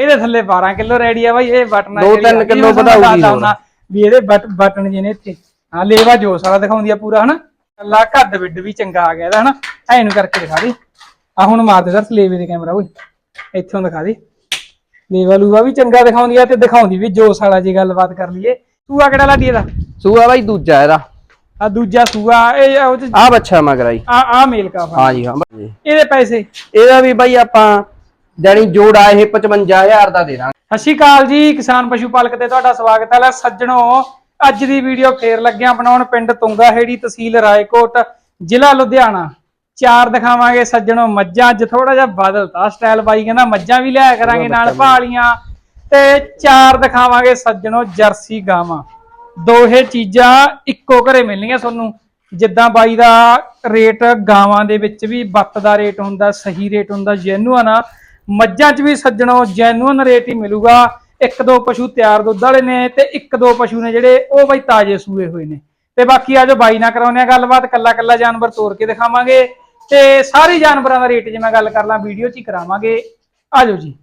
ਇਹਦੇ ਥੱਲੇ 12 kilo ready ਆ ਬਾਈ ਇਹ ਬਟਨ ਦੋ ਤਿੰਨ ਕਿੱਲੋ ਵਧਾਊਗੀ ਹੋਰ। ਵੀ ਇਹਦੇ ਬਟ ਬਟਨ ਜਿਹੇ ਨੇ ਇੱਥੇ। ਹਾਂ ਲੇਵਾ ਜੋ ਸਾਰਾ ਦਿਖਾਉਂਦੀ ਆ ਪੂਰਾ ਹਨਾ? ਅੱਲਾ ਕੱਦ ਵਿੱਡ ਵੀ ਚੰਗਾ ਆ ਗਿਆ ਇਹਦਾ ਹਨਾ? ਐ ਨੂੰ ਕਰਕੇ ਦਿਖਾ ਦੇ। ਆ ਹੁਣ ਮਾਰ ਦੇ ਦਰਸ ਲੇਵੇ ਦੇ ਕੈਮਰਾ ਓਏ। ਇੱਥੋਂ ਦਿਖਾ ਦੇ। ਲੇਵਾ ਲੂਵਾ ਵੀ ਚੰਗਾ ਦਿਖਾਉਂਦੀ ਆ ਤੇ ਦਿਖਾਉਂਦੀ ਵੀ ਜੋ ਸਾਲਾ ਜੀ ਗੱਲਬਾਤ ਕਰ ਲਈਏ। ਸੂਆ ਕਿਹੜਾ ਲਾਡੀ ਇਹਦਾ? ਸੂਆ ਬਾਈ ਦੂਜਾ ਇਹਦਾ। ਆ ਦੂਜਾ ਸੂਆ ਇਹ ਆ ਬੱਚਾ ਮਗਰਾਈ ਆ ਆ ਮੇਲ ਕਾ ਹਾਂ ਜੀ ਹਾਂ। ਇਹਦੇ ਪੈਸੇ? ਇਹਦਾ ਵੀ ਬਾਈ ਆਪਾਂ ਜਾਨੀ ਜੋੜਾ ਇਹ 55000 ਦਾ ਦੇ ਦਾਂਗੇ। ਸਤਿ ਸ਼੍ਰੀ ਅਕਾਲ ਜੀ ਕਿਸਾਨ ਪਸ਼ੂ ਪਾਲਕ ਤੇ ਤੁਹਾਡਾ ਸਵਾਗਤ ਹੈ। ਲੈ ਸੱਜਣੋ ਅੱਜ ਦੀ ਵੀਡੀਓ ਫੇਰ ਲੱਗਿਆ ਬਣਾਉਣ ਪਿੰਡ ਤੁੰਗਾ ਹੇੜੀ ਤਹਿਸੀਲ ਰਾਏਕੋਟ ਜ਼ਿਲ੍ਹਾ ਲੁਧਿਆਣਾ। ਚਾਰ ਦਿਖਾਵਾਂਗੇ ਸੱਜਣੋ ਮੱਝਾਂ ਅੱਜ ਥੋੜਾ ਜਿਹਾ ਬਦਲਤਾ ਸਟਾਈਲ ਬਾਈ ਕਹਿੰਦਾ ਮੱਝਾਂ ਵੀ ਲਿਆਇਆ ਕਰਾਂਗੇ ਨਾਲ ਭਾਲੀਆਂ ਤੇ ਚਾਰ ਦਿਖਾਵਾਂਗੇ ਸੱਜਣੋ ਜਰਸੀ ਗਾਵਾਂ। ਦੋਹੇ ਚੀਜ਼ਾਂ ਇੱਕੋ ਘਰੇ ਮਿਲਣਗੀਆਂ ਤੁਹਾਨੂੰ। ਜਿੱਦਾਂ ਬਾਈ ਦਾ ਰੇਟ ਗਾਵਾਂ ਦੇ ਵਿੱਚ ਵੀ ਬੱਤ ਦਾ ਰੇਟ ਹੁੰਦਾ ਸਹੀ ਰੇਟ ਹੁੰਦਾ ਜੈਨੂਅਨ ਆ। ਮੱਝਾਂ 'ਚ ਵੀ ਸੱਜਣੋ ਜੈਨੂਅਨ ਰੇਟ ਹੀ ਮਿਲੂਗਾ। ਇੱਕ ਦੋ ਪਸ਼ੂ ਤਿਆਰ ਦੁੱਧ ਵਾਲੇ ਨੇ ਤੇ ਇੱਕ ਦੋ ਪਸ਼ੂ ਨੇ ਜਿਹੜੇ ਉਹ ਬਾਈ ਤਾਜ਼ੇ ਸੂਏ ਹੋਏ ਨੇ। ਤੇ ਬਾਕੀ ਆਜੋ ਬਾਈ ਨਾਲ ਕਰਾਉਂਦੇ ਆ ਗੱਲਬਾਤ ਕੱਲਾ ਕੱਲਾ ਜਾਨਵਰ ਤੋੜ ਕੇ ਦਿਖਾਵਾਂਗੇ। ਤੇ ਸਾਰੇ ਜਾਨਵਰਾਂ ਦਾ ਰੇਟ ਜੇ ਮੈਂ ਗੱਲ ਕਰ ਲਾਂ, ਵੀਡੀਓ 'ਚ ਹੀ ਕਰਾਵਾਂਗੇ। ਆਜੋ ਜੀ।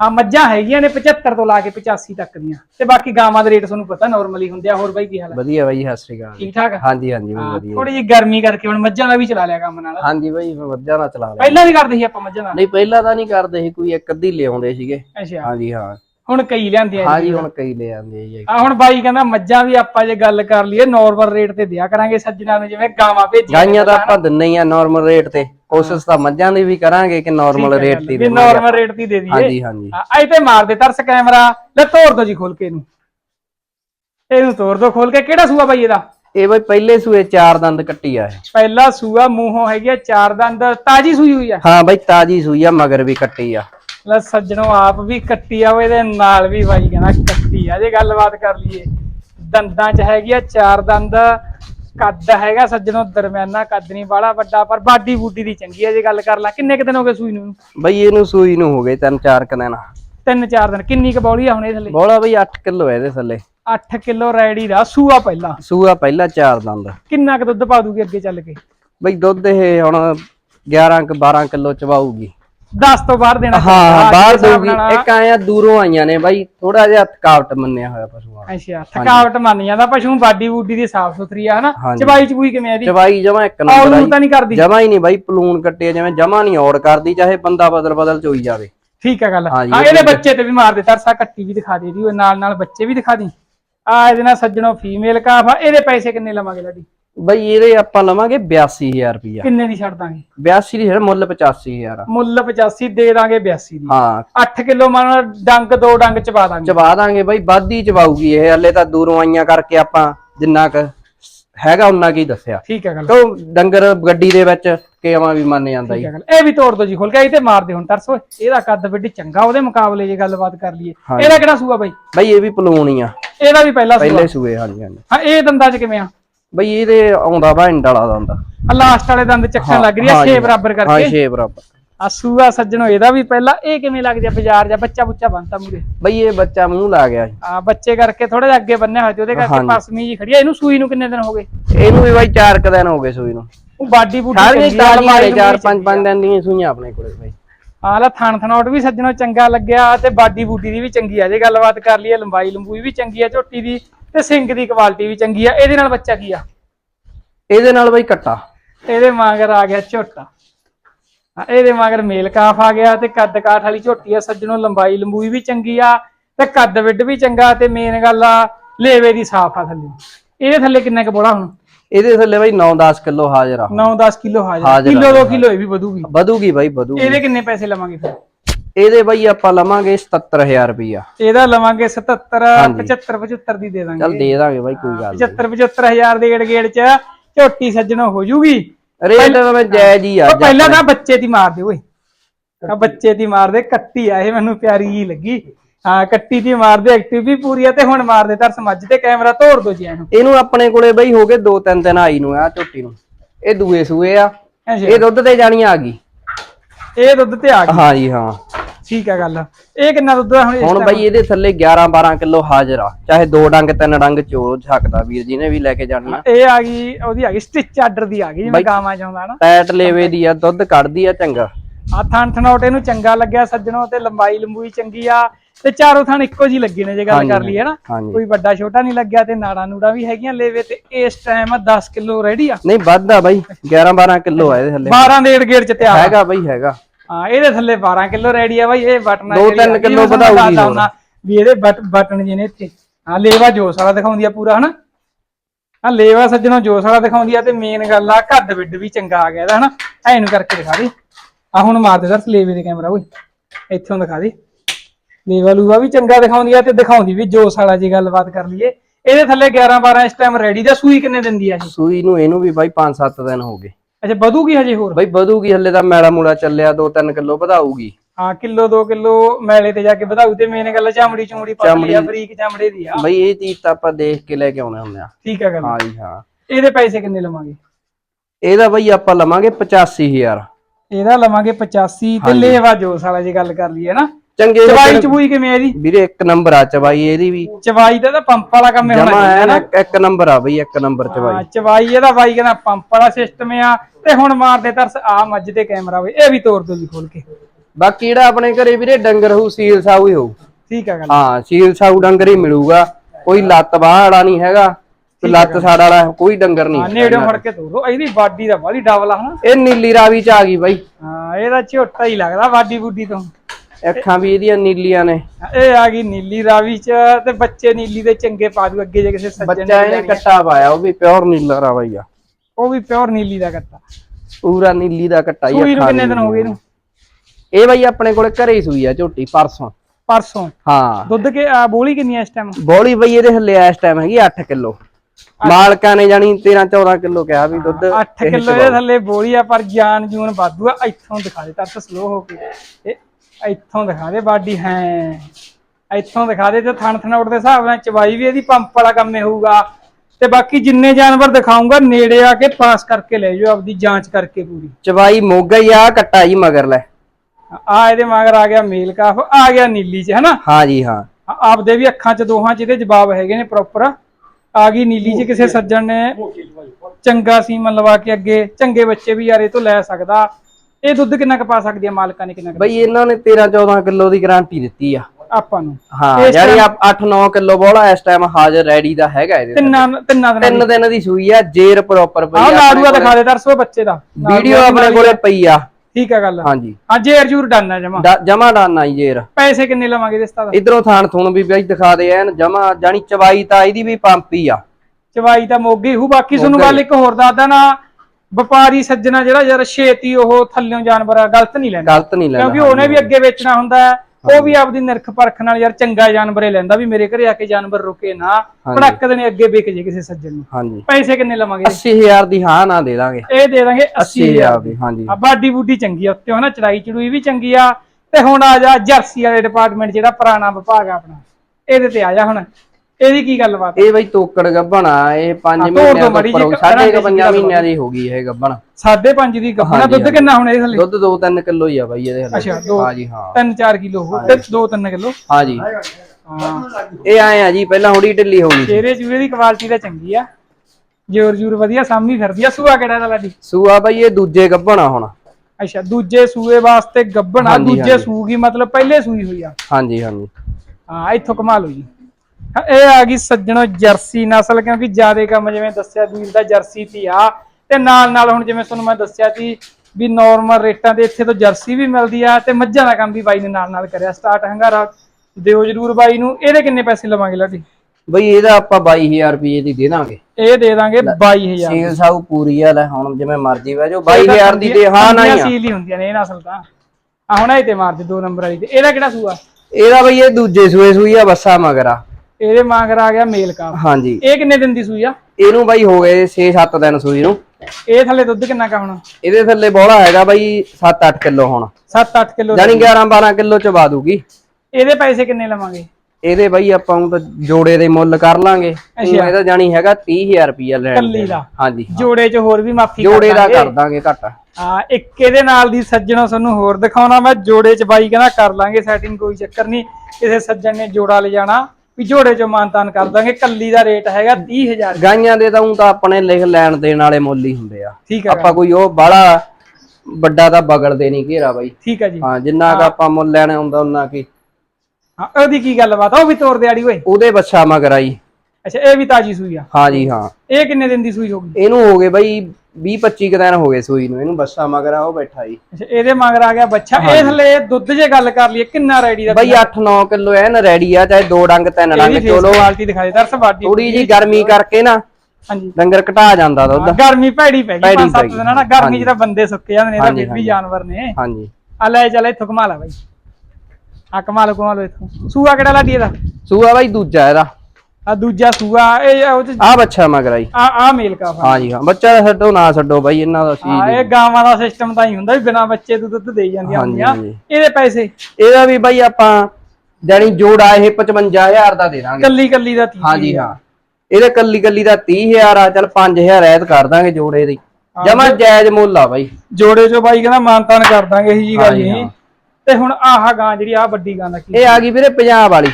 ਆ ਮੱਝਾਂ ਹੈਗੀਆਂ ਨੇ 75 ਤੋਂ ਲਾ ਕੇ 85 ਤੱਕ ਦੀਆਂ। ਤੇ ਬਾਕੀ ਗਾਵਾਂ ਦੇ ਰੇਟ ਤੁਹਾਨੂੰ ਪਤਾ ਨਾਰਮਲੀ ਹੁੰਦੇ ਆ। ਹੋਰ ਬਾਈ ਕੀ ਹਾਲ ਹੈ ਵਧੀਆ ਬਾਈ ਸਤਿ ਸ੍ਰੀ ਅਕਾਲ। ਠੀਕ ਠਾਕ ਹਾਂਜੀ ਹਾਂਜੀ ਬਾਈ ਵਧੀਆ। ਥੋੜੀ ਜਿਹੀ ਗਰਮੀ ਕਰਕੇ ਹੁਣ ਮੱਝਾਂ ਦਾ ਵੀ ਚਲਾ ਲਿਆ ਕੰਮ ਨਾਲ। ਹਾਂਜੀ ਬਾਈ ਮੱਝਾਂ ਨਾਲ ਚਲਾ ਲਿਆ। ਪਹਿਲਾਂ ਵੀ ਕਰਦੇ ਸੀ ਆਪਾਂ ਮੱਝਾਂ ਦਾ? ਨਹੀਂ ਪਹਿਲਾਂ ਤਾਂ ਨਹੀਂ ਕਰਦੇ ਸੀ ਕੋਈ ਇੱਕ ਅੱਧੀ ਲਿਆਉਂਦੇ ਸੀਗੇ। ਅੱਛਾ। ਹਾਂਜੀ ਹਾਂ। ਹੁਣ ਕਈ ਲਿਆਂਦੇ ਆ ਹਾਂਜੀ ਹੁਣ ਕਈ ਲੈ ਆਂਦੇ ਜੀ ਆ ਹੁਣ ਬਾਈ ਕਹਿੰਦਾ ਮੱਝਾਂ ਵੀ ਆਪਾਂ ਜੇ ਗੱਲ ਕਰ ਲਈਏ ਨਾਰਮਲ ਰੇਟ ਤੇ ਦਿਆ ਕਰਾਂਗੇ ਸੱਜਣਾ ਨੂੰ ਜਿਵੇਂ ਗਾਵਾਂ ਭੇਜੀਆਂ ਗਾਈਆਂ ਤਾਂ ਆਪਾਂ ਦਿੰਨੇ ਹੀ ਆ ਨਾਰਮਲ ਰੇਟ ਤੇ। ਕੋਸ਼ਿਸ਼ ਤਾਂ ਮੱਝਾਂ ਦੀ ਵੀ ਕਰਾਂਗੇ ਕਿ ਨਾਰਮਲ ਰੇਟ ਤੇ ਵੀ ਨਾਰਮਲ ਰੇਟ ਤੇ ਦੇ ਦਈਏ। ਹਾਂਜੀ ਹਾਂਜੀ। ਆ ਅੱਜ ਤੇ ਮਾਰ ਦੇ ਤਰਸ ਕੈਮਰਾ ਲੈ ਤੋੜ ਦੋ ਜੀ ਖੋਲ ਕੇ ਇਹਨੂੰ। ਇਹਨੂੰ ਤੋੜ ਦੋ ਖੋਲ ਕੇ। ਕਿਹੜਾ ਸੂਆ ਬਾਈ ਇਹਦਾ? ਇਹ ਬਾਈ ਪਹਿਲੇ ਸੂਏ ਚਾਰ ਦੰਦ ਕੱਟੀ ਆ ਪਹਿਲਾ ਸੂਆ ਮੂੰਹੋਂ ਹੈਗੀ ਆ ਚਾਰ ਦੰਦ। ਤਾਜੀ ਸੂਈ ਹੋਈ ਆ? ਹਾਂ ਬਾਈ ਤਾਜੀ ਸੂਈ ਆ ਮਗਰ ਵੀ ਕੱਟੀ ਆ। ਲੈ ਸੱਜਣੋ ਆਪ ਵੀ ਕੱਟੀ ਆ ਉਹ ਇਹਦੇ ਨਾਲ ਵੀ ਬਾਈ ਕਹਿੰਦਾ ਕੱਟੀ ਆ। ਜੇ ਗੱਲਬਾਤ ਕਰ ਲਈਏ ਦੰਦਾਂ 'ਚ ਹੈਗੀ ਆ ਚਾਰ ਦੰਦ ਕੱਦ ਹੈਗਾ ਸੱਜਣੋ ਦਰਮਿਆਨਾ ਕੱਦ ਨਹੀਂ ਬਾਹਲਾ ਵੱਡਾ ਪਰ ਬਾਡੀ ਬੂਡੀ ਦੀ ਚੰਗੀ ਆ ਜੇ ਗੱਲ ਕਰ ਲਾਂ। ਕਿੰਨੇ ਕੁ ਦਿਨ ਹੋ ਗਏ ਸੂਈ ਨੂੰ? ਬਈ ਇਹਨੂੰ ਸੂਈ ਨੂੰ ਹੋ ਗਏ ਤਿੰਨ ਚਾਰ ਕੁ ਦਿਨ। ਤਿੰਨ ਚਾਰ ਦਿਨ। ਕਿੰਨੀ ਕੁ ਬੌਲੀ ਆ ਹੁਣ ਇਹ ਥੱਲੇ? ਬੋਲਾ ਬਈ 8 ਕਿਲੋ ਇਹਦੇ ਥੱਲੇ। 8 ਕਿਲੋ ਰੈਡੀ ਦਾ ਸੂਆ ਪਹਿਲਾ। ਸੂਆ ਪਹਿਲਾ ਚਾਰ ਦੰਦ। ਕਿੰਨਾ ਕੁ ਦੁੱਧ ਪਾ ਦੂਗੀ ਅੱਗੇ ਚੱਲ ਕੇ? ਬਈ ਦੁੱਧ ਇਹ ਹੁਣ 11 ਕ 12 ਕਿਲੋ ਚਵਾਊਗੀ 10 ਤੋਂ ਬਾਹਰ ਦੇਣਾ ਹਾਂ ਬਾਹਰ ਨਾਲ- ਇੱਕ ਆਇਆ ਦੂਰੋਂ ਆਈਆਂ ਨੇ ਬਾਈ ਥੋੜਾ ਜਿਹਾ ਥਕਾਵਟ ਮੰਨਿਆ ਹੋਇਆ ਪਸ਼ੂਆਂ ਦਾ। ਅੱਛਾ ਥਕਾਵਟ ਮੰਨ ਜਾਂਦਾ ਪਸ਼ੂ ਬਾਡੀ ਬੂਡੀ ਦੀ ਸਾਫ਼ ਸੁਥਰੀ ਆ ਹਨਾ। ਚਬਾਈ ਚਬੂਈ ਕਿਵੇਂ ਆ ਇਹਦੀ? ਚਵਾਈ ਜਮਾ ਇੱਕ ਨੰਬਰ ਆਈ ਤਾਂ ਨਹੀਂ ਕਰਦੀ। ਜਮਾ ਹੀ ਨਹੀਂ ਬਾਈ ਪਲੂਨ ਕੱਟੇ ਜਿਵੇਂ ਜਮਾ ਨਹੀਂ ਔੜ ਕਰਦੀ ਚਾਹੇ ਬੰਦਾ ਬਦਲ ਬਦਲ ਚੋਈ ਜਾਵੇ। ਠੀਕ ਹੈ ਗੱਲ। ਹਾਂ ਇਹ ਇਹਦੇ। ਬੱਚੇ ਤੇ ਵੀ ਮਾਰ ਦੇ ਤਰਸਾ ਕੱਟੀ ਵੀ ਦਿਖਾ ਦੇ ਦੀ ਉਹ ਨਾਲ ਨਾਲ ਬੱਚੇ ਵੀ ਦਿਖਾ ਦੀ। ਆ ਇਹਦੇ ਨਾਲ ਸੱਜਣੋ ਫੀਮੇਲ ਕਾਫ ਆ ਇਹਦੇ ਪੈਸੇ ਕਿੰਨੇ ਲਵਾਂਗੇ ਲਾਡੀ? ਬਈ ਇਹਦੇ ਆਪਾਂ ਲਵਾਂਗੇ 82000 ਰੁਪਇਆ ਕਿੰਨੇ ਦੀ ਛੱਡ ਦਾਂਗੇ? 82 ਦੀ ਹੈ ਮੁੱਲ 85000 ਆ। ਮੁੱਲ 85 ਦੇ ਦਾਂਗੇ 82 ਦੀ। ਹਾਂ। 8 ਕਿਲੋ ਮਨ ਡੰਗ ਦੋ ਡੰਗ ਚਬਾ ਦਾਂਗੇ। ਚਬਾ ਦਾਂਗੇ ਬਾਈ ਵੱਧੀ ਚਬਾਊਗੀ ਇਹ ਹਲੇ ਤਾਂ ਦੂਰੋਂ ਆਈਆਂ ਕਰਕੇ ਆਪਾਂ ਜਿੰਨਾ ਕ ਹੈਗਾ ਉਹਨਾਂ ਕੀ ਦੱਸਿਆ। ਠੀਕ ਹੈ ਗੱਲ। ਕਿਉਂ ਡੰਗਰ ਗੱਡੀ ਦੇ ਵਿੱਚ ਕੇਵਾਂ ਵੀ ਮੰਨ ਜਾਂਦਾ ਜੀ। ਇਹ ਵੀ ਤੋੜ ਦੋ ਜੀ ਖੋਲ ਕੇ ਇਹ ਤੇ ਮਾਰ ਦੇ ਹੁਣ ਤਰਸ ਓਏ। ਇਹਦਾ ਕੱਦ ਵੱਡੀ ਚੰਗਾ ਉਹਦੇ ਮੁਕਾਬਲੇ ਜੇ ਗੱਲਬਾਤ ਕਰ ਲਈਏ। ਇਹਦਾ ਕਿਹੜਾ ਸੂਆ ਬਾਈ? ਬਾਈ ਇਹ ਵੀ ਪਲੂਨ ਹੀ ਆ। ਇਹਦਾ ਵੀ ਪਹਿਲਾ ਸੂਆ। ਪਹਿਲੇ ਸੂਏ ਹਾਂਜੀ ਹਾਂਜੀ। ਹਾਂ ਇਹ ਦੰਦਾਂ 'ਚ ਕਿਵੇਂ ਆ? ਬਈ ਇਹਦੇ ਆਉਂਦਾ ਵਾ ਇੰਡ ਵਾਲਾ ਦੰਦ। ਆ ਲਾਸਟ ਵਾਲੇ ਦੰਦ ਚੱਕਣ ਲੱਗ ਰਹੀ ਆ ਹਾਂਜੀ। 6 ਬਰਾਬਰ ਹਾਂ ਕਰਕੇ। 6 ਬਰਾਬਰ ਆ ਸੂਆ ਸੱਜਣੋ ਇਹਦਾ ਵੀ ਪਹਿਲਾਂ ਇਹ ਕਿਵੇਂ ਲੱਗ ਜਾ ਬਾਜ਼ਾਰ ਜਾਂ ਬੱਚਾ ਬੁੱਚਾ ਬੰਨਤਾ ਮੂਰੇ? ਬਈ ਇਹ ਬੱਚਾ ਮੂੰਹ ਲਾ ਗਿਆ। ਆ ਬੱਚੇ ਕਰਕੇ ਥੋੜਾ ਜਿਹਾ ਅੱਗੇ ਬੰਨਿਆ ਹੋਇਆ ਤੇ ਉਹਦੇ ਕਰਕੇ। ਪਸਮੀ ਜੀ ਖੜੀ ਆ। ਇਹਨੂੰ ਸੂਈ ਨੂੰ ਕਿੰਨੇ ਦਿਨ ਹੋ ਗਏ? ਇਹਨੂੰ ਵੀ ਬਾਈ 4 ਕ ਦਿਨ ਹੋ ਗਏ ਸੂਈ ਨੂੰ। ਉਹ ਬਾਡੀ ਬੂਡੀ ਸਾਰੀਆਂ ਲੰਬਾਈ ਨੇ 4 ਲੰਬੂਈ 5 5 ਦਿਨ ਦੀਆਂ ਸੂਈਆਂ ਆਪਣੇ ਕੋਲੇ ਬਾਈ। ਆ ਲੈ ਥਣ ਥਣਾਉਟ ਵੀ ਸੱਜਣੋ ਚੰਗਾ ਲੱਗਿਆ ਤੇ ਬਾਡੀ ਬੂਡੀ ਦੀ ਵੀ ਚੰਗੀ ਆ। ਜੇ ਗੱਲਬਾਤ ਕਰ ਲਈਏ ਲੰਬਾਈ ਲੰਬੂਈ ਵੀ ਚੰਗੀ ਆ ਝੋਟੀ ਦੀ। ਤੇ ਸਿੰਗ ਦੀ ਕੁਆਲਿਟੀ ਵੀ ਚੰਗੀ ਆ। ਇਹਦੇ ਨਾਲ ਬੱਚਾ ਕੀ ਆ? ਇਹਦੇ ਨਾਲ ਬਾਈ ਕੱਟਾ ਇਹਦੇ ਮਗਰ ਆ ਗਿਆ ਝੋਟਾ। ਇਹਦੇ ਮਗਰ ਮੇਲ ਕਾਫ ਆ ਗਿਆ ਤੇ ਕੱਦ ਕਾਠ ਵਾਲੀ ਝੋਟੀ ਆ ਸੱਜਣੋ ਲੰਬਾਈ ਲੰਬੂਈ ਵੀ ਚੰਗੀ ਆ ਤੇ ਕੱਦ ਵਿੱਡ ਵੀ ਚੰਗਾ ਤੇ ਮੇਨ ਗੱਲ ਆ ਲੇਵੇ ਦੀ ਸਾਫ਼ ਆ ਥੱਲੇ। ਇਹਦੇ ਥੱਲੇ ਕਿੰਨਾ ਕੁ ਬੋਲਾ ਹੁਣ? ਇਹਦੇ ਥੱਲੇ ਬਾਈ 9-10 ਕਿਲੋ ਹਾਜ਼ਰ ਆ। 9-10 ਕਿਲੋ ਹਾਜ਼ਰ ਕਿਲੋ 2 ਹਾਜ਼ਰ। ਕਿਲੋ ਇਹ ਵੀ ਵਧੂਗੀ। ਵਧੂਗੀ ਬਾਈ ਵਧੂਗੀ। ਇਹਦੇ ਕਿੰਨੇ ਪੈਸੇ ਲਵਾਂਗੇ ਫਿਰ? ਇਹਦੇ ਬਾਈ ਆਪਾਂ ਲਵਾਂਗੇ 77000 ਰੁਪਇਆ ਇਹਦਾ ਲਵਾਂਗੇ 77 ਹਾਂਜੀ। 75 75 ਦੀ ਦੇ ਦਾਂਗੇ। ਚੱਲ ਦੇ ਦਾਂਗੇ ਬਾਈ ਕੋਈ ਗੱਲ 75 75000 ਦੇ ਗੇੜ ਗੇੜ ਚ ਝੋਟੀ ਸੱਜਣੋ ਹੋ ਜੂਗੀ। ਰੇਟ ਤਾਂ ਮੈਂ ਜਾਇਜ਼ ਹੀ ਆ ਪਹਿਲਾਂ ਤਾਂ ਬੱਚੇ ਦੀ ਮਾਰ ਦੇ ਓਏ। ਆ ਬੱਚੇ ਦੀ ਮਾਰ ਦੇ ਕੱਟੀ ਆ ਇਹ ਮੈਨੂੰ ਪਿਆਰੀ ਜੀ ਲੱਗੀ। ਹਾਂ ਕੱਟੀ ਦੀ ਮਾਰ ਦੇ ਐਕਟਿਵ ਵੀ ਪੂਰੀ ਆ ਤੇ ਹੁਣ ਮਾਰ ਦੇ ਤਰ ਸਮਝ ਤੇ ਕੈਮਰਾ ਤੋੜ ਦੋ ਜੀ ਇਹਨੂੰ। ਇਹਨੂੰ ਆਪਣੇ ਕੋਲੇ ਬਾਈ ਹੋ ਗਏ 2-3 ਦਿਨ ਆਈ ਨੂੰ ਆ ਝੋਟੀ ਨੂੰ। ਇਹ ਦੂਏ ਸੂਏ ਆ। ਇਹ ਦੁੱਧ ਤੇ ਜਾਣੀ ਆ ਗਈ। ਇਹ ਦੁੱਧ ਤੇ ਆ ਗਈ। ਹਾਂ ਜੀ ਹਾਂ। ਠੀਕ ਆ ਗੱਲ। ਇਹ ਕਿੰਨਾ ਦੁੱਧ ਆ ਹੁਣ ਇਸ ਹੁਣ time? ਬਾਈ ਇਹਦੇ ਥੱਲੇ 11-12 ਕਿਲੋ ਹਾਜ਼ਰ ਆ। ਚਾਹੇ ਦੋ ਡੰਗ ਤਿੰਨ ਡੰਗ ਚੋ ਸਕਦਾ ਵੀਰ ਜਿਹਨੇ ਵੀ ਲੈ ਕੇ ਜਾਣੀ ਇਹ ਆ ਗਈ ਉਹਦੀ ਆ ਗਈ ਸਟਿਚ ਆਰਡਰ ਦੀ ਆ ਗਈ ਜਿਵੇਂ ਗਾਵਾਂ ਚਾਹੁੰਦਾ ਨਾ। ਟੈਟ ਲੇਵੇ ਦੀ ਆ ਦੁੱਧ ਕੱਢਦੀ ਆ ਚੰਗਾ। ਆ ਥਣ ਥਣੋਟ ਇਹਨੂੰ ਚੰਗਾ ਲੱਗਿਆ ਸੱਜਣੋ ਤੇ ਲੰਬਾਈ ਲੰਬੂਈ ਚੰਗੀ ਆ ਤੇ ਚਾਰੋਂ ਥਣ ਇੱਕੋ ਜੀ ਲੱਗੇ ਨੇ ਜੇ ਗੱਲ ਕਰ ਲਈਏ ਨਾ। ਕੋਈ ਵੱਡਾ ਛੋਟਾ ਨਹੀਂ ਲੱਗਿਆ ਤੇ ਨਾੜਾ ਨੂੜਾ ਵੀ ਹੈਗੀਆਂ ਲੇਵੇ ਤੇ ਇਸ ਟਾਈਮ 10 ਕਿਲੋ ਰੈਡੀ ਆ। ਨਹੀਂ ਵੱਧ ਆ ਬਾਈ 11 12 ਕਿਲੋ ਆ ਇਹਦੇ ਥੱਲੇ। 12 ਦੇ ਗੇੜ ਚ ਤਿਆਰ। ਹੈਗਾ ਬਾਈ ਹੈਗਾ। ਹਾਂ ਇਹਦੇ ਥੱਲੇ 12 ਕਿਲੋ ਰੈਡੀ ਆ ਬਾਈ ਇਹ ਬਟਨ ਦੋ ਤਿੰਨ ਕਿੱਲੋ ਵਧਾਊਗੀ ਹੋਰ। ਵੀ ਇਹਦੇ ਬਟ ਬਟਨ ਜਿਹੇ ਨੇ ਇੱਥੇ। ਹਾਂ ਲੇਵਾ ਜੋਸ ਵਾਲਾ ਦਿਖਾਉਂਦੀ ਆ ਪੂਰਾ ਹਨਾ? ਹਾਂ ਲੇਵਾ ਸੱਜਣੋ ਜੋਸ ਵਾਲਾ ਦਿਖਾਉਂਦੀ ਆ ਤੇ ਮੇਨ ਗੱਲ ਆ ਕੱਦ ਵਿੱਡ ਵੀ ਚੰਗਾ ਆ ਗਿਆ ਇਹਦਾ ਹਨਾ? ਐ ਨੂੰ ਕਰਕੇ ਦਿਖਾ ਦੇ। ਆ ਹੁਣ ਮਾਰ ਦੇ ਦਰਸ ਲੇਵੇ ਦੇ ਕੈਮਰਾ ਓਏ। ਇੱਥੋਂ ਦਿਖਾ ਦੇ। ਲੇਵਾ ਲੂਵਾ ਵੀ ਚੰਗਾ ਦਿਖਾਉਂਦੀ ਆ ਤੇ ਦਿਖਾਉਂਦੀ ਵੀ ਜੋਸ ਵਾਲਾ ਜੀ ਗੱਲਬਾਤ ਕਰ ਲਈਏ। ਇਹਦੇ ਥੱਲੇ 11 12 ਇਸ ਟਾਈਮ ਰੈਡੀ ਦਾ ਸੂਈ ਕਿੰਨੇ ਦਿੰਦੀ ਆ ਇਹ? ਸੂਈ ਨੂੰ ਇਹਨੂੰ ਵੀ ਬਾਈ 5-7 ਦਿਨ ਹੋ ਗਏ। ਅੱਛਾ ਵਧੂਗੀ ਹਜੇ ਹੋਰ? ਬਾਈ ਵਧੂਗੀ ਹੱਲੇ ਤਾਂ ਮੈਲਾ ਮੂਲਾ ਚੱਲਿਆ 2-3 ਕਿਲੋ ਵਧਾਊਗੀ। ਹਾਂ ਕਿਲੋ 2 ਕਿਲੋ ਮੈਲੇ ਤੇ ਜਾ ਕੇ ਵਧਾਊ ਤੇ ਮੇਨ ਗੱਲ ਚਮੜੀ ਚੁਮੜੀ ਪਤਲੀ ਆ ਬਰੀਕ ਚਮੜੇ ਦੀ ਆ। ਬਾਈ ਇਹ ਚੀਜ਼ ਤਾਂ ਆਪਾਂ ਦੇਖ ਕੇ ਲੈ ਕੇ ਆਉਣੇ ਹੁੰਦੇ ਆ। ਠੀਕ ਆ ਗੱਲ। ਹਾਂ ਜੀ ਹਾਂ। ਇਹਦੇ ਪੈਸੇ ਕਿੰਨੇ ਲਵਾਂਗੇ? ਇਹਦਾ ਬਾਈ ਆਪਾਂ ਲਵਾਂਗੇ 85000 ਇਹਦਾ ਲਵਾਂਗੇ 85 ਤੇ ਲੇਵਾ ਜੋਸ ਵਾਲਾ ਜੇ ਗੱਲ ਕਰ ਲਈਏ ਨਾ? ਚੰਗੇ ਚਵਾਈ ਚਬੂਈ ਕਿਵੇਂ ਆ ਇਹਦੀ ਵੀਰੇ ਇੱਕ ਨੰਬਰ ਆ ਚਬਾਈ ਇਹਦੀ ਵੀ। ਚਵਾਈ ਦਾ ਤਾਂ ਪੰਪ ਵਾਲਾ ਕੰਮ ਹੋਣਾ ਜਮਾ ਹੈ ਨਾ ਇੱਕ ਨੰਬਰ ਆ ਬਈ ਇੱਕ ਨੰਬਰ ਚਬਾਈ। ਹਾਂ ਚਵਾਈ ਇਹਦਾ ਬਾਈ ਕਹਿੰਦਾ ਪੰਪ ਵਾਲਾ ਸਿਸਟਮ ਆ ਤੇ ਹੁਣ ਮਾਰਦੇ ਤਰਸ ਆ ਮੱਝ ਤੇ ਕੈਮਰਾ ਵੇ ਇਹ ਵੀ ਤੋੜ ਦੋ ਜੀ ਖੋਲ ਕੇ। ਬਾਕੀ ਜਿਹੜਾ ਆਪਣੇ ਘਰੇ ਵੀਰੇ ਡੰਗਰ ਹੋਊ ਸੀਲ ਸਾਊ ਹੀ ਹੋਊ। ਠੀਕ ਆ ਗੱਲ। ਹਾਂ ਸੀਲ ਸਾਊ ਡੰਗਰ ਹੀ ਮਿਲੂਗਾ। ਕੋਈ ਲੱਤ ਬਾਹ ਵਾਲਾ ਨਹੀਂ ਹੈਗਾ ਤੇ ਲੱਤ ਸਾੜ ਵਾਲਾ ਕੋਈ ਡੰਗਰ ਹਾਂ ਨਹੀਂ ਨੇੜੇ ਮੁੜ ਕੇ ਤੋੜੋ ਇਹਦੀ ਬਾਡੀ ਦਾ ਬਾਲੀ ਡਬਲ ਆ ਹਨਾ। ਇਹ ਨੀਲੀ ਰਾਵੀ ਚ ਆ ਗਈ ਬਾਈ। ਹਾਂ ਇਹਦਾ ਝੋਟਾ ਹੀ ਲੱਗਦਾ ਬਾਡੀ ਬੁੱਡੀ ਤੋਂ। ਅੱਖਾਂ ਵੀ ਇਹਦੀਆਂ ਨੀਲੀਆਂ ਨੇ। ਇਹ ਆ ਗਈ ਨੀਲੀ ਰਾਵੀ ਚ ਤੇ ਬੱਚੇ ਨੀਲੀ ਦੇ ਚੰਗੇ ਪਾ ਦੂ ਅੱਗੇ ਜੇ ਕਿਸੇ ਸੱਜਣ ਬੱਚਾ ਇਹਨੇ ਕੱਟਾ ਪਾਇਆ ਉਹ ਵੀ ਪਿਓਰ ਨੀਲਾ ਰਾਵੀ ਆ। ਉਹ ਵੀ ਪਿਓਰ ਨੀਲੀ ਦਾ ਕੱਟਾ। ਪੂਰਾ ਨੀਲੀ ਦਾ ਕੱਟਾ ਹੀ ਸੂਈ ਨੂੰ ਅੱਖਾਂ ਕਿੰਨੇ ਦਿਨ ਹੋ ਗਏ ਇਹਨੂੰ? ਇਹ ਬਾਈ ਆਪਣੇ ਕੋਲੇ ਘਰੇ ਹੀ ਸੂਈ ਆ ਝੋਟੀ ਪਰਸੋਂ। ਪਰਸੋਂ? ਹਾਂ। ਦੁੱਧ ਕੇ ਆ, ਬੋਲੀ ਕਿੰਨੀ ਆ ਇਸ ਟਾਈਮ ਬੋਲੀ ਬਈ ਇਹਦੇ ਹੱਲੇ ਇਸ ਟਾਈਮ ਹੈਗੀ 8 ਕਿਲੋ। ਮਾਲਕਾਂ ਨੇ ਜਾਨੀ 13 14 ਕਿਲੋ ਕਿਹਾ ਵੀ ਦੁੱਧ 8 ਕਿਲੋ ਦੇ ਥੱਲੇ ਬੋਲੀ ਆ ਪਰ ਜਾਨ ਜੂਨ ਵਾਧੂ ਆ ਇੱਥੋਂ ਦਿਖਾ ਦੇ ਤਰਸ ਸਲੋ ਹੋ ਕੇ। ਇਹ ਇੱਥੋਂ ਦਿਖਾ ਦੇ ਬਾਡੀ ਹੈ। ਇੱਥੋਂ ਦਿਖਾ ਦੇ ਤੇ ਥਣ ਥਣੋੜ ਦੇ ਹਿਸਾਬ ਨਾਲ ਚਵਾਈ ਵੀ ਇਹਦੀ ਪੰਪ ਵਾਲਾ ਕੰਮ ਹੀ ਹੋਊਗਾ। ਤੇ ਬਾਕੀ ਜਿੰਨੇ ਜਾਨਵਰ ਦਿਖਾਉਂਗਾ ਨੇੜੇ ਆ ਕੇ ਪਾਸ ਕਰਕੇ ਲੈ ਜਾਓ ਆਪਦੀ ਜਾਂਚ ਕਰਕੇ ਪੂਰੀ। ਚਵਾਈ ਮੋਗਾ ਹੀ ਆ ਕੱਟਾ ਹੀ ਮਗਰ ਲੈ। ਆ ਇਹਦੇ ਮਗਰ ਆ ਗਿਆ ਮੇਲ ਕਾਫ ਆ ਗਿਆ ਨੀਲੀ ਚ ਹਨਾ? ਹਾਂ ਜੀ ਹਾਂ। ਆਪਦੇ ਵੀ ਅੱਖਾਂ ਚ ਦੋਹਾਂ ਚ ਇਹਦੇ ਜਵਾਬ ਹੈਗੇ ਨੇ ਪ੍ਰੋਪਰ ਆ ਗਈ ਨੀਲੀ ਚ ਕਿਸੇ ਸੱਜਣ ਨੇ ਚੰਗਾ ਸੀਮਨ ਲਵਾ ਕੇ ਅੱਗੇ। ਚੰਗੇ ਬੱਚੇ ਵੀ ਯਾਰ ਇਹ ਤੋਂ ਲੈ ਸਕਦਾ। ਇਹ ਦੁੱਧ ਕਿੰਨਾ ਕੁ ਪਾ ਸਕਦੀ ਆ? ਮਾਲਕਾਂ ਨੇ ਕਿੰਨਾ ਕੁ ਬਈ ਇਹਨਾਂ ਨੇ 13 14 ਕਿਲੋ ਦੀ ਗਾਰੰਟੀ ਦਿੱਤੀ ਆ। ਆਪਾਂ ਨੂੰ। ਹਾਂ ਜਿਹੜੀ 8 9 ਕਿਲੋ ਬੋਲਾ ਇਸ ਟਾਈਮ ਹਾਜ਼ਰ ਰੈਡੀ ਦਾ ਹੈਗਾ ਇਹਦੇ ਤਿੰਨਾਂ ਤਿੰਨਾਂ ਦਿਨਾਂ ਤਿੰਨ ਦਿਨ ਦੀ ਸੂਈ ਆ ਜੇਰ ਪ੍ਰੋਪਰ ਆ ਪਈ ਆ ਲਾੜੂਆ ਦਿਖਾ ਦੇ ਦਰਸੋ ਬੱਚੇ ਦਾ। ਵੀਡੀਓ ਆਪਣੇ ਕੋਲੇ ਪਈ ਆ। ਠੀਕ ਆ ਗੱਲ। ਹਾਂਜੀ। ਹਾਂ ਜੇ ਅਰਜੂਰ ਡਨ ਆ ਜਮਾ। ਜਮਾ ਡਾਨਾ ਹੀ ਜੇਰ। ਪੈਸੇ ਕਿੰਨੇ ਲਵਾਂਗੇ ਰਿਸ਼ਤਾ ਦਾ? ਇਧਰੋਂ ਥਾਣ ਥੂਣ ਵੀ ਬਈ ਦਿਖਾ ਦੇ ਐਨ ਜਮਾ ਜਾਨੀ ਚਵਾਈ ਤਾਂ ਇਹਦੀ ਵੀ ਪੰਪ ਆ। ਚਵਾਈ ਤਾਂ ਮੋਗੇ ਹੂ ਬਾਕੀ ਤੁਹਾਨੂੰ ਗੱਲ ਇੱਕ ਹੋਰ ਦੱਸਦਾ ਨਾ ਵਪਾਰੀ ਸੱਜਣਾ ਜਿਹੜਾ ਯਾਰ ਛੇਤੀ ਉਹ ਥੱਲਿਓਂ ਜਾਨਵਰ ਆ, ਗਲਤ ਨਹੀਂ ਲੈਂਦਾ। ਗਲਤ ਨਹੀਂ ਲੈਣਾ ਕਿਉਂਕਿ ਉਹਨੇ ਵੀ ਅੱਗੇ ਵੇਚਣਾ ਹੁੰਦਾ ਹੈ ਉਹ ਵੀ ਆਪਦੀ ਨਿਰਖ ਪਰਖ ਨਾਲ ਯਾਰ ਚੰਗਾ ਜਾਨਵਰ ਹੀ ਲੈਂਦਾ ਵੀ ਮੇਰੇ ਘਰੇ ਆ ਕੇ ਜਾਨਵਰ ਰੁਕੇ ਨਾ ਭੜਕ ਦੇ ਨੇ ਅੱਗੇ ਵਿਕ ਜੇ ਕਿਸੇ ਸੱਜਣ ਨੂੰ। ਹਾਂਜੀ। ਪੈਸੇ ਕਿੰਨੇ ਲਵਾਂਗੇ? 80000 ਦੀ ਹਾਂ ਨਾ ਦੇ ਦਾਂਗੇ। ਇਹ ਦੇ ਦਾਂਗੇ 80000 80000 ਦੀ ਹਾਂਜੀ। ਆ ਬਾਡੀ ਬੂਡੀ ਚੰਗੀ ਆ ਉੱਤੇ ਹਨਾ ਚੜਾਈ ਚੜੂਈ ਵੀ ਚੰਗੀ ਆ ਤੇ ਹੁਣ ਆ ਜਾ ਜਰਸੀ ਵਾਲੇ ਡਿਪਾਰਟਮੈਂਟ ਜਿਹੜਾ ਪੁਰਾਣਾ ਵਿਭਾਗ ਆ ਆਪਣਾ ਇਹਦੇ ਤੇ ਆ ਜਾ ਹੁਣ। ਇਹਦੀ ਕੀ ਗੱਲਬਾਤ ਇਹ ਬਈ ਤੋਕੜ ਗੱਭਣਾ ਇਹ 5 ਤੋੜ ਮਹੀਨਿਆਂ ਤੋਂ ਉੱਪਰ ਹੋ ਗਈ ਸਾਢੇ ਕੁ ਕਰਾਂ ਪੰਜਾਂ ਮਹੀਨਿਆਂ ਦੀ ਹੋ ਗਈ ਇਹ ਗੱਭਣ। ਸਾਢੇ ਪੰਜ ਦੀ ਗੱਪਣਾ ਦੁੱਧ ਕਿੰਨਾ ਹੁਣ ਇਹਦੇ ਥੱਲੇ? ਦੁੱਧ 2-3 ਕਿਲੋ ਹੀ ਆ ਬਾਈ ਇਹਦੇ ਹਲੇ ਅੱਛਾ ਦੋ ਹਾਂਜੀ ਹਾਂ। 3-4 ਕਿਲੋ ਹੋ ਤੇ 2-3 ਕਿਲੋ? ਹਾਂਜੀ। ਹਾਂ। ਇਹ ਆਏ ਆ ਜੀ ਪਹਿਲਾਂ ਹੁੜੀ ਢਿੱਲੀ ਹੋ ਗਈ ਚਿਹਰੇ ਚੂਰੇ ਦੀ ਕੁਆਲਿਟੀ ਤਾਂ ਚੰਗੀ ਆ। ਜੋਰ ਜੂਰ ਵਧੀਆ ਸਾਹਮਣੀ ਫਿਰਦੀ ਆ। ਸੂਆ ਕਿਹੜਾ ਦਾ ਲਾਡੀ? ਸੂਆ ਬਾਈ ਇਹ ਦੂਜੇ ਗੱਭਣਾ ਹੁਣ। ਅੱਛਾ ਦੂਜੇ ਸੂਏ ਵਾਸਤੇ ਗੱਬਣਾ ਹਾਂਜੀ, ਦੂਜੇ ਹਾਂਜੀ। ਸੂਗੀ ਮਤਲਬ ਪਹਿਲੇ ਸੂਈ ਹੋਈ ਆ। ਹਾਂਜੀ ਹਾਂਜੀ। ਹਾਂ ਇੱਥੋਂ ਕਮਾਲ ਹੋਈ। ਇਹ ਆ ਗਈ ਸੱਜਣੋ ਜਰਸੀ ਨਸਲ ਕਿਉਂਕਿ ਜਿਆਦੇ ਕੰਮ ਜਿਵੇਂ ਦੱਸਿਆ ਵੀਰ ਦਾ ਜਰਸੀ ਤੀ ਆ ਤੇ ਨਾਲ ਨਾਲ ਹੁਣ ਜਿਵੇਂ ਤੁਹਾਨੂੰ ਮੈਂ ਦੱਸਿਆ ਸੀ ਵੀ ਨਾਰਮਲ ਰੇਟਾਂ ਤੇ ਇੱਥੇ ਤੋਂ ਜਰਸੀ ਵੀ ਮਿਲਦੀ ਆ ਤੇ ਮੱਝਾਂ ਦਾ ਕੰਮ ਵੀ ਬਾਈ ਨੇ ਨਾਲ ਨਾਲ ਕਰਿਆ ਸਟਾਰਟ ਹੰਗਾਰਾ ਦਿਓ ਜਰੂਰ ਬਾਈ ਨੂੰ ਇਹਦੇ ਕਿੰਨੇ ਪੈਸੇ ਲਵਾਂਗੇ ਲਾਡੀ? ਬਈ ਇਹਦਾ ਆਪਾਂ 22000 ਰੁਪਏ ਦੀ ਦੇ ਦਾਂਗੇ। ਇਹ ਦੇ ਦਾਂਗੇ 22000 ਸੀਲ ਸਾਊ ਪੂਰੀ ਆ ਲੈ ਹੁਣ ਜਿਵੇਂ ਮਰਜ਼ੀ ਵੇ ਜੋ 22000 ਦੀ ਦੇ ਹਾਂ ਨਹੀਂ ਆ। ਸੀਲ ਹੀ ਹੁੰਦੀਆਂ ਨੇ ਇਹ ਨਸਲ ਤਾਂ। ਆ ਹੁਣ ਇਹ ਤੇ ਮਾਰ ਦੇ ਦੋ ਨੰਬਰ ਵਾਲੀ ਤੇ। ਇਹਦਾ ਕਿਹੜਾ ਸੂਆ? ਇਹਦਾ ਬਈ ਇਹ ਦੂਜੇ ਸੂਏ ਸੂਈ ਆ ਬੱਸਾ ਮਗਰਾ ਇਹਦੇ ਮਾਂਗਰ ਆ ਗਿਆ ਮੇਲ ਕਾ ਹਾਂਜੀ। ਇਹ ਕਿੰਨੇ ਦਿਨ ਦੀ ਸੂਈ ਆ? ਇਹਨੂੰ ਬਾਈ ਹੋ ਗਏ 6-7 ਦਿਨ ਸੂਈ ਨੂੰ। ਇਹ ਥੱਲੇ ਦੁੱਧ ਕਿੰਨਾ ਕਾ ਹੁਣ? ਇਹਦੇ ਥੱਲੇ ਬੋਲਾ ਹੈਗਾ ਬਾਈ 7-8 ਕਿਲੋ ਹੁਣ। 7-8 ਕਿਲੋ ਜਾਨੀ 11-12 ਕਿਲੋ ਚਵਾ ਦੂਗੀ। ਇਹਦੇ ਪੈਸੇ ਕਿੰਨੇ ਲਵਾਂਗੇ? ਇਹਦੇ ਬਾਈ ਆਪਾਂ ਨੂੰ ਤਾਂ ਜੋੜੇ ਦੇ ਮੁੱਲ ਕਰ ਲਾਂਗੇ। ਇਹਦਾ ਜਾਨੀ ਹੈਗਾ 30000 ਰੁਪਿਆ ਲੈਣ ਕੱਲੀ। ਦਾ। ਹਾਂਜੀ। ਜੋੜੇ 'ਚ ਹੋਰ ਵੀ ਮਾਫੀ ਜੋੜੇ ਦਾ ਕਰ ਦਾਂਗੇ ਘੱਟ। ਹਾਂ ਇੱਕ ਇਹਦੇ ਨਾਲ ਦੀ ਸੱਜਣੋਂ ਤੁਹਾਨੂੰ ਹੋਰ ਦਿਖਾਉਣਾ। ਮੈਂ ਜੋੜੇ 'ਚ ਬਾਈ ਕਹਿੰਦਾ ਕਰ ਲਾਂਗੇ ਸੈਟਿੰਗ ਕੋਈ ਚੱਕਰ ਨਹੀਂ। ਕਿਸੇ ਸੱਜਣ ਨੇ ਜੋੜਾ ਲੈ ਜਾਣਾ ਵੀ ਜੋੜੇ 'ਚ ਮਾਨਤਾਨ ਕਰ ਦਾਂਗੇ ਕੱਲੀ ਦਾ ਰੇਟ ਹੈਗਾ 30000 ਗਾਈਆਂ ਦੇ ਤਾਂ ਊਂ ਤਾਂ ਆਪਣੇ ਲਿਖ ਲੈਣ ਦੇਣ ਵਾਲੇ ਮੁੱਲ ਹੀ ਹੁੰਦੇ ਆ। ਠੀਕ ਹੈ ਆਪਾਂ ਕੋਈ ਉਹ ਬਾਹਲਾ ਵੱਡਾ ਤਾਂ ਬਗਲਦੇ ਨਹੀਂ ਘੇਰਾ ਬਾਈ। ਠੀਕ ਹੈ ਜੀ। ਹਾਂ ਜਿੰਨਾ ਕ ਆਪਾਂ ਮੁੱਲ ਲੈਣਾ ਹੁੰਦਾ ਉਹਨਾਂ ਕੀ ਹਾਂ। ਉਹਦੀ ਕੀ ਗੱਲਬਾਤ ਆ? ਉਹ ਵੀ ਤੋਰ ਦਿਹਾੜੀ ਓਏ। ਉਹਦੇ ਬੱਚਾ ਮਗਰ ਆਈ ਅੱਛਾ ਇਹ ਵੀ ਤਾਜੀ ਸੂਈ ਆ? ਹਾਂ ਜੀ ਹਾਂ। ਇਹ ਕਿੰਨੇ ਦਿਨ ਦੀ ਸੂਈ ਹੋਗੀ ਇਹਨੂੰ ਹੋ ਗਏ ਬਈ 20 25 ਕੁ ਦਿਨ ਹੋ ਗਏ ਸੂਈ ਨੂੰ ਇਹਨੂੰ ਬੱਸਾ ਮਗਰ ਆ ਉਹ ਬੈਠਾ ਜੀ। ਅੱਛਾ ਇਹਦੇ ਮਗਰ ਆ ਗਿਆ ਬੱਚਾ। ਇਹ ਥੱਲੇ ਦੁੱਧ ਜੇ ਗੱਲ ਕਰ ਲਈਏ ਕਿੰਨਾ ਰੈਡੀ ਦਾ ਬਈ 8-9 ਕਿਲੋ ਐਨ ਰੈਡੀ ਆ ਚਾਹੇ ਦੋ ਡੰਗ ਤਿੰਨ ਡੰਗ ਚੋਲੋ ਕੁਆਲਿਟੀ ਦਿਖਾਈ ਦਰਸ ਬਾਡੀ ਥੋੜੀ ਜੀ ਗਰਮੀ ਕਰਕੇ ਨਾ ਹਾਂਜੀ। ਡੰਗਰ ਘਟਾ ਜਾਂਦਾ ਦੁੱਧ। ਗਰਮੀ ਭੈੜੀ ਪੈ ਗਈ ਭੈੜੀ ਪੰਜ ਸੱਤ ਪੈ ਗਈ। ਦਿਨਾਂ ਨਾਲ ਗਰਮੀ। ਜਿਹੜਾ ਬੰਦੇ ਸੁੱਕੇ ਜਾਂਦੇ ਨੇ ਇਹਦਾ ਹਾਂਜੀ, ਫਿਰ ਵੀ। ਜਾਨਵਰ ਨੇ। ਹਾਂਜੀ। ਆ ਲੈ ਚੱਲ ਇੱਥੋਂ ਕਮਾ ਲਾ ਬਾਈ। ਆ ਕਮਾ ਲੋ ਕਮਾ ਲੋ ਇੱਥੋਂ। ਸੂਆ ਕਿਹੜਾ ਲਾਡੀ ਇਹਦਾ? ਸੂਆ ਬਾਈ ਦੂਜਾ ਇਹਦਾ। ਆ ਦੂਜਾ ਸੂਆ ਇਹ ਉਹ ਚ ਆ ਬੱਚਾ ਮਗਰ ਆਈ ਆ ਆ ਮੇਲ ਕਾ ਹਾਂ ਜੀ ਹਾਂ ਬੱਚਾ ਛੱਡੋ ਨਾ ਛੱਡੋ ਬਾਈ ਇਹਨਾਂ ਦਾ ਸੀ ਹਾਂ ਇਹ ਗਾਵਾਂ ਦਾ ਸਿਸਟਮ ਤਾਂ ਹੀ ਹੁੰਦਾ ਵੀ ਬਿਨਾ ਬੱਚੇ ਤੋਂ ਦੁੱਧ ਦੇਈ ਜਾਂਦੀਆਂ ਹੁੰਦੀਆਂ। ਇਹਦੇ ਪੈਸੇ? ਇਹਦਾ ਵੀ ਬਾਈ ਆਪਾਂ ਜਾਨੀ ਜੋੜਾ ਇਹ 55000 ਦਾ ਦੇ ਦਾਂਗੇ। ਕੱਲੀ ਕੱਲੀ ਦਾ ਤੀ ਹਾਂ ਜੀ ਹਾਂ। ਇਹਦੇ ਕੱਲੀ ਕੱਲੀ ਦਾ 30000 ਆ ਚਲ 5000 ਐਤ ਕਰ ਦਾਂਗੇ ਜੋੜੇ ਦੀ। ਜਮਾ ਜਾਇਜ਼ ਮੁੱਲ ਆ ਬਾਈ। ਜੋੜੇ ਚੋਂ ਬਾਈ ਕਹਿੰਦਾ ਮਾਨਤਾਨ ਕਰ ਦਾਂਗੇ ਇਹੀ ਜੀ ਗੱਲ ਨਹੀਂ। ਤੇ ਹੁਣ ਆਹ ਗਾਂ ਜਿਹੜੀ ਆ ਵੱਡੀ ਗਾਂ ਦਾ ਕੀ ਇਹ ਆ ਗਈ ਵੀਰੇ ਪੰਜਾਬ ਵਾਲੀ।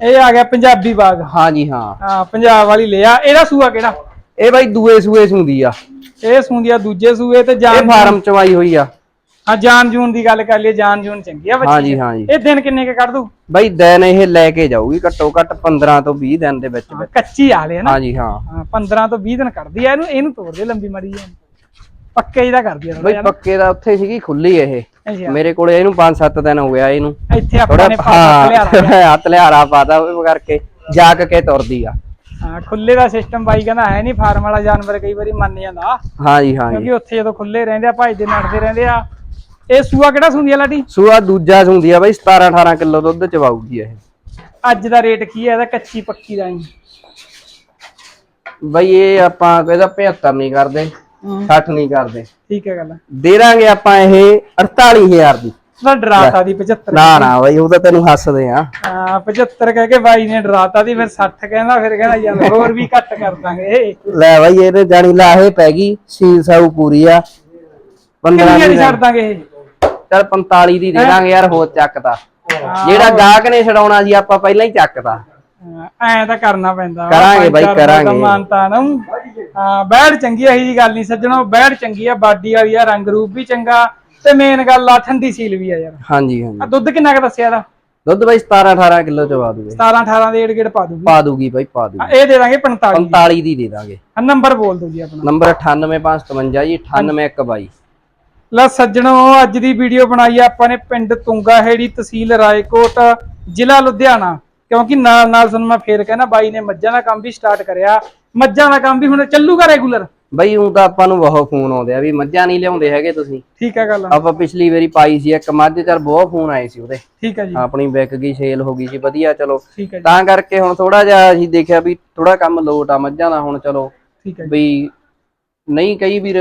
ਇਹ ਆ ਗਿਆ ਪੰਜਾਬੀ ਬਾਗ। ਹਾਂ ਜੀ ਹਾਂ। ਹਾਂ ਪੰਜਾਬ ਵਾਲੀ ਲਿਆ ਇਹਦਾ ਸੂਆ ਕਿਹੜਾ? ਇਹ ਬਾਈ ਦੂਏ ਸੂਏ ਸੁੰਦੀ ਆ। ਇਹ ਸੁੰਦੀਆ ਦੂਜੇ ਸੂਏ ਤੇ ਇਹ ਜਾਨ ਫਾਰਮ ਚਵਾਈ ਹੋਈ ਆ। ਹਾਂ ਜਾਨ ਜੂਨ ਦੀ ਗੱਲ ਕਰ ਲਈਏ ਜਾਨ ਜੂਨ ਚੰਗੀ ਆ ਹਾਂ ਬੱਚੀ ਜੀ ਹਾਂ ਜੀ ਇਹ ਦਿਨ ਕਿੰਨੇ ਕੇ ਕੱਢ ਦੂ ਬਾਈ ਦਿਨ ਇਹ ਲੈ ਕੇ ਜਾਊਗੀ ਘੱਟੋ ਘੱਟ 15 ਤੋਂ 20 ਦਿਨ ਦੇ ਵਿੱਚ ਵਿੱਚ। ਕੱਚੀ ਆਲੇ ਨਾ। ਹਾਂ ਜੀ ਹਾਂ। ਹਾਂ 15 ਤੋਂ 20 ਦਿਨ ਕੱਢਦੀ ਆ ਇਹਨੂੰ ਇਹਨੂੰ ਤੋੜ ਦੇ ਲੰਬੀ ਮਰੀ ਆ ਪੱਕੇ ਜਿਹਦਾ ਕਰਦੀ ਆ ਬਾਈ ਪੱਕੇ ਦਾ ਉੱਥੇ ਸੀਗੀ ਖੁੱਲੀ ਇਹ। ਮੇਰੇ ਕੋਲੇ ਇਹਨੂੰ 5-7 ਦਿਨ ਹੋ ਗਿਆ ਇਹਨੂੰ। ਇੱਥੇ ਆਪਾਂ ਨੇ ਹੱਥ ਲਿਆਰਾ ਪਾਦਾ ਉਹ ਕਰਕੇ ਜਾਗ ਕੇ ਤੁਰਦੀ ਆ। ਹਾਂ ਖੁੱਲੇ ਦਾ ਸਿਸਟਮ ਬਾਈ ਕਹਿੰਦਾ ਹੈ ਨਹੀਂ ਫਾਰਮ ਵਾਲਾ ਜਾਨਵਰ ਕਈ ਵਾਰੀ ਮੰਨ ਜਾਂਦਾ। ਹਾਂ ਜੀ ਹਾਂ ਕਿਉਂਕਿ ਉੱਥੇ ਜਦੋਂ ਖੁੱਲੇ ਰਹਿੰਦੇ ਆ ਭਜਦੇ ਨੱਠਦੇ ਰਹਿੰਦੇ ਆ। ਇਹ ਸੂਆ ਕਿਹੜਾ ਸੁੰਦੀ ਆ ਲਾਡੀ? ਸੂਆ ਦੂਜਾ ਸੁੰਦੀ ਆ ਬਾਈ 17-18 ਕਿਲੋ ਦੁੱਧ ਚਵਾਊਗੀ ਇਹ। ਅੱਜ ਦਾ ਰੇਟ ਕੀ ਹੈ ਇਹਦਾ ਕੱਚੀ ਪੱਕੀ ਦਾ ਹੀ। ਬਾਈ ਇਹ ਆਪਾਂ ਇਹਦਾ 75 ਨਹੀਂ ਕਰਦੇ। 60 ਨਹੀਂ ਕਰਦੇ। ਠੀਕ ਹੈ ਗੱਲ ਦੇ ਦਾਂਗੇ ਆਪਾਂ ਇਹ 48000 ਦੀ। ਤਾਂ ਡਰਾਤਾ ਦੀ 75 ਨਾ ਨਾ ਬਾਈ ਉਹ ਤਾਂ ਤੈਨੂੰ ਹੱਸਦੇ ਆ। ਹਾਂ 75 ਕਹਿ ਕੇ ਬਾਈ ਨੇ ਡਰਾਤਾ ਦੀ ਫਿਰ 60 ਕਹਿੰਦਾ ਫਿਰ ਕਹਿੰਦਾ ਯਾਰ ਹੋਰ ਵੀ ਘੱਟ ਕਰ ਦਾਂਗੇ। ਲੈ ਬਾਈ ਇਹਦੇ ਜਾਣੀ ਲਾਹੇ ਪੈ ਗਈ ਸੀਲ ਸਾਊ ਪੂਰੀ ਆ। 15 ਕਿੰਨੀਆਂ ਦੀ ਛੱਡ ਦਾਂਗੇ ਇਹ? ਚਲ 45 ਦੀ ਦੇ ਦਾਂਗੇ ਯਾਰ ਹੋਰ ਚੱਕਦਾ। ਜਿਹੜਾ ਗਾਹਕ ਨੇ ਛਡਾਉਣਾ ਜੀ ਆਪਾਂ ਪਹਿਲਾਂ ਹੀ ਚੱਕਦਾ। ਐਂ ਤਾਂ ਕਰਨਾ ਪੈਂਦਾ। ਕਰਾਂਗੇ ਬਾਈ, ਕਰਾਂਗੇ। ਮਾਨਤਾ ਨਾ। ਹਾਂ ਬੈੜ ਚੰਗੀ ਇਹੀ ਜੀ ਗੱਲ ਨਹੀਂ ਸੱਜਣੋ ਬੈੜ ਚੰਗੀ ਆ ਬਾਡੀ ਵਾਲੀ ਆ ਰੰਗ ਰੂਪ ਵੀ ਚੰਗਾ। ਤੇ ਮੇਨ ਗੱਲ ਆ ਠੰਡੀ ਸੀਲ ਵੀ ਆ ਯਾਰ। ਹਾਂਜੀ ਆ ਹਾਂਜੀ ਦੁੱਧ ਕਿੰਨਾ ਕ ਦੱਸਿਆ ਇਹਦਾ? ਦੁੱਧ ਬਾਈ 17 18 ਕਿਲੋ ਚਵਾ ਦੂਗੇ। 17 18 ਦੇ ਏੜ ਗੇੜ ਪਾ ਦੂਗੀ। ਪਾ ਦੂਗੀ ਬਾਈ ਪਾ ਹਾਂ, ਦੂਗੀ ਇਹ ਦੇ ਦਾਂਗੇ 45 45 ਦੀ ਦੇ ਦਾਂਗੇ। ਆ ਨੰਬਰ ਬੋਲ ਦਿਓ ਜੀ ਆਪਣਾ। ਨੰਬਰ 98557 ਜੀ 98122 ਲੈ ਸੱਜਣੋ ਅੱਜ ਦੀ ਵੀਡੀਓ ਬਣਾਈ ਆ ਆਪਾਂ ਨੇ ਪਿੰਡ ਤੁੰਗਾ ਹੇੜੀ ਤਹਿਸੀਲ ਰਾਏਕੋਟ ਜ਼ਿਲ੍ਹਾ ਲੁਧਿਆਣਾ। ਕਿਉਂਕਿ ਨਾਲ ਨਾਲ ਤੁਹਾਨੂੰ ਮੈਂ ਫੇਰ ਕਹਿਣਾ ਬਾਈ ਨੇ ਮੱਝਾਂ ਦਾ ਕੰਮ ਵੀ ਸਟਾਰਟ ਕਰਿਆ। ਮੱਝਾਂ ਦਾ ਕੰਮ ਵੀ ਹੁਣ ਚੱਲੂਗਾ ਰੈਗੂਲਰ ਬਾਈ ਉਹ ਤਾਂ ਆਪਾਂ ਨੂੰ ਬਹੁਤ ਫੋਨ ਆਉਂਦੇ ਆ ਵੀ ਮੱਝਾਂ ਨਹੀਂ ਲਿਆਉਂਦੇ ਹੈਗੇ ਤੁਸੀਂ। ਠੀਕ ਹੈ ਗੱਲ। ਆਪਾਂ ਪਿਛਲੀ ਵਾਰੀ ਪਾਈ ਸੀ ਇੱਕ ਮੱਝ ਚਲ ਬਹੁਤ ਫੋਨ ਆਏ ਸੀ ਉਹਦੇ। ਠੀਕ ਹੈ ਜੀ। ਆਪਣੀ ਵਿਕ ਗਈ ਸੇਲ ਹੋ ਗਈ ਸੀ ਵਧੀਆ ਚਲੋ। ਠੀਕ ਹੈ ਜੀ। ਤਾਂ ਕਰਕੇ ਹੁਣ ਥੋੜਾ ਜਿਹਾ ਅਸੀਂ ਦੇਖਿਆ ਵੀ ਥੋੜਾ ਕੰਮ ਲੋਟ ਆ ਮੱਝਾਂ ਦਾ ਹੁਣ ਚਲੋ। ਠੀਕ ਹੈ ਜੀ। ਵੀ ਨਹੀਂ ਕਈ ਵੀਰ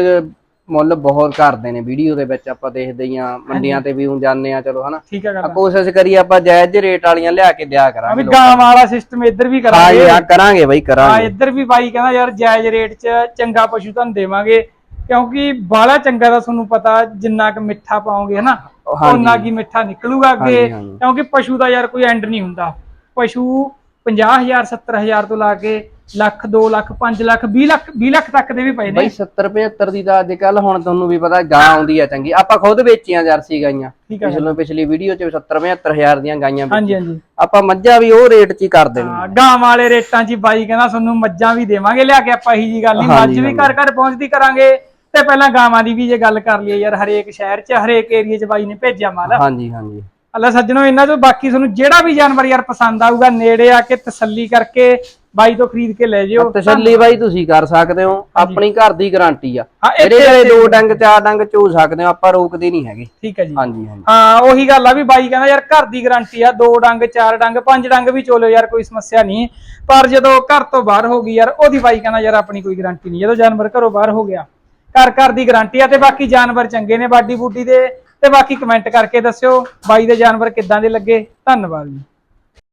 ਮੁੱਲ ਬਹੁਤ ਕਰਦੇ ਨੇ ਵੀਡੀਓ ਦੇ ਵਿੱਚ ਆਪਾਂ ਦੇਖਦੇ ਹੀ ਆ ਮੰਡੀਆਂ ਤੇ ਵੀ ਹੁਣ ਜਾਂਦੇ ਆ ਚਲੋ ਹਨਾ। ਠੀਕ ਹੈ ਗੱਲ ਕੋਸ਼ਿਸ਼ ਕਰੀ ਆਪਾਂ ਜਾਇਜ਼ ਰੇਟ ਵਾਲੀਆਂ ਲਿਆ ਕੇ ਦਿਆ ਆ ਵੀ ਕਰਾਂਗੇ ਗਾਂ ਵਾਲਾ ਸਿਸਟਮ ਇੱਧਰ ਵੀ ਹਾਂ ਕਰਾਂਗੇ ਹਾਂ ਕਰਾਂਗੇ ਬਾਈ ਕਰਾਂਗੇ। ਇੱਧਰ ਵੀ ਬਾਈ ਕਹਿੰਦਾ ਯਾਰ ਜਾਇਜ਼ ਰੇਟ 'ਚ ਚੰਗਾ ਪਸ਼ੂ ਤੁਹਾਨੂੰ ਦੇਵਾਂਗੇ ਕਿਉਂਕਿ ਬਾਲਾ ਚੰਗਾ ਦਾ ਤੁਹਾਨੂੰ ਪਤਾ ਜਿੰਨਾ ਕੁ ਮਿੱਠਾ ਪਾਓਗੇ ਹਨਾ। ਉਹਨਾਂ ਕੀ ਮਿੱਠਾ ਨਿਕਲੂਗਾ ਅੱਗੇ। ਕਿਉਂਕਿ ਪਸ਼ੂ ਦਾ ਯਾਰ ਕੋਈ ਐਂਡ ਨਹੀਂ ਹੁੰਦਾ। ਪਸ਼ੂ 50000 70000 ਤੋਂ ਲਾ ਕੇ ਲੱਖ 2 ਲੱਖ 5 ਲੱਖ 20 ਲੱਖ 20 ਲੱਖ ਤੱਕ ਦੇ ਵੀ ਪਏ ਨੇ। ਬਾਈ 70 75 ਦੀ ਤਾਂ ਅੱਜ ਕੱਲ ਹੁਣ ਤੁਹਾਨੂੰ ਵੀ ਪਤਾ ਗਾਂ ਆਉਂਦੀ ਆ ਚੰਗੀ। ਆਪਾਂ ਖੁਦ ਵੇਚੀਆਂ ਜਰਸੀ ਗਾਈਆਂ। ਠੀਕ ਪਿਛਲੇ ਪਿਛਲੀ ਵੀਡੀਓ 'ਚ 70 75000 ਦੀਆਂ ਗਾਈਆਂ ਹਾਂਜੀ ਹਾਂਜੀ। ਆਪਾਂ ਮੱਝਾਂ ਵੀ ਉਹ ਰੇਟ 'ਚ ਹੀ ਕਰ ਦੇਣੀ ਗਾਂ ਵਾਲੇ ਰੇਟਾਂ 'ਚ ਹੀ ਬਾਈ ਕਹਿੰਦਾ ਤੁਹਾਨੂੰ ਮੱਝਾਂ ਵੀ ਦੇਵਾਂਗੇ। ਲਿਆ ਕੇ ਆਪਾਂ ਇਹੀ ਜੀ ਗੱਲ ਨਹੀਂ ਮੱਝ ਵੀ ਘਰ ਘਰ ਪਹੁੰਚਦੀ ਕਰਾਂਗੇ। ਤੇ ਪਹਿਲਾਂ ਗਾਵਾਂ ਦੀ ਵੀ ਜੇ ਗੱਲ ਕਰ ਲਈਏ ਯਾਰ ਹਰੇਕ ਸ਼ਹਿਰ 'ਚ ਹਰੇਕ ਏਰੀਆ 'ਚ ਬਾਈ ਨੇ ਭੇਜਿਆ ਮਾਲ। ਹਾਂਜੀ ਹਾਂਜੀ। ਅੱਲਾ ਸੱਜਣੋ ਇਹਨਾਂ ਚੋਂ ਬਾਕੀ ਤੁਹਾਨੂੰ ਜਿਹੜਾ ਵੀ ਜਾਨਵਰ ਯਾਰ ਪਸੰਦ ਆਊਗਾ ਨੇੜੇ ਆ ਕੇ ਤਸੱਲੀ ਕਰਕੇ ਬਾਈ ਤੋਂ ਖਰੀਦ ਕੇ ਲੈ ਜਿਓ। ਤਸੱਲੀ ਬਾਈ ਤੁਸੀਂ ਕਰ ਸਕਦੇ ਹੋ। ਆਪਣੀ ਘਰ ਦੀ ਗਾਰੰਟੀ ਆ। ਮੇਰੇ ਘਰੇ ਦੋ ਡੰਗ ਚਾਰ ਡੰਗ ਚੋ ਸਕਦੇ ਹੋ ਆਪਾਂ ਰੋਕਦੇ ਨਹੀਂ ਹੈਗੇ। ਠੀਕ ਹੈ ਜੀ। ਹਾਂਜੀ ਹਾਂਜੀ। ਹਾਂ ਉਹੀ ਗੱਲ ਆ ਵੀ ਬਾਈ ਕਹਿੰਦਾ ਯਾਰ ਘਰ ਦੀ ਗਾਰੰਟੀ ਆ ਦੋ ਡੰਗ ਚਾਰ ਡੰਗ ਪੰਜ ਡੰਗ ਵੀ ਚੋਲੋ ਯਾਰ ਕੋਈ ਸਮੱਸਿਆ ਨਹੀਂ। ਪਰ ਜਦੋਂ ਘਰ ਤੋਂ ਬਾਹਰ ਹੋ ਗਈ ਯਾਰ ਉਹਦੀ ਬਾਈ ਕਹਿੰਦਾ ਯਾਰ ਆਪਣੀ ਕੋਈ ਗਾਰੰਟੀ ਨਹੀਂ। ਜਦੋਂ ਜਾਨਵਰ ਘਰੋਂ ਬਾਹਰ ਹੋ ਗਿਆ ਘਰ ਘਰ ਦੀ ਗਾਰੰਟੀ ਆ ਤੇ ਬਾਕੀ ਜਾਨਵਰ ਚੰਗੇ ਨੇ ਬਾਡੀ ਬੂਡੀ ਦੇ ਤੇ ਬਾਕੀ ਕਮੈਂਟ ਕਰਕੇ ਦੱਸਿਓ ਬਾਈ ਦੇ ਜਾਨਵਰ ਕਿੱਦਾਂ ਦੇ ਲੱਗੇ। ਧੰਨਵਾਦ ਜੀ।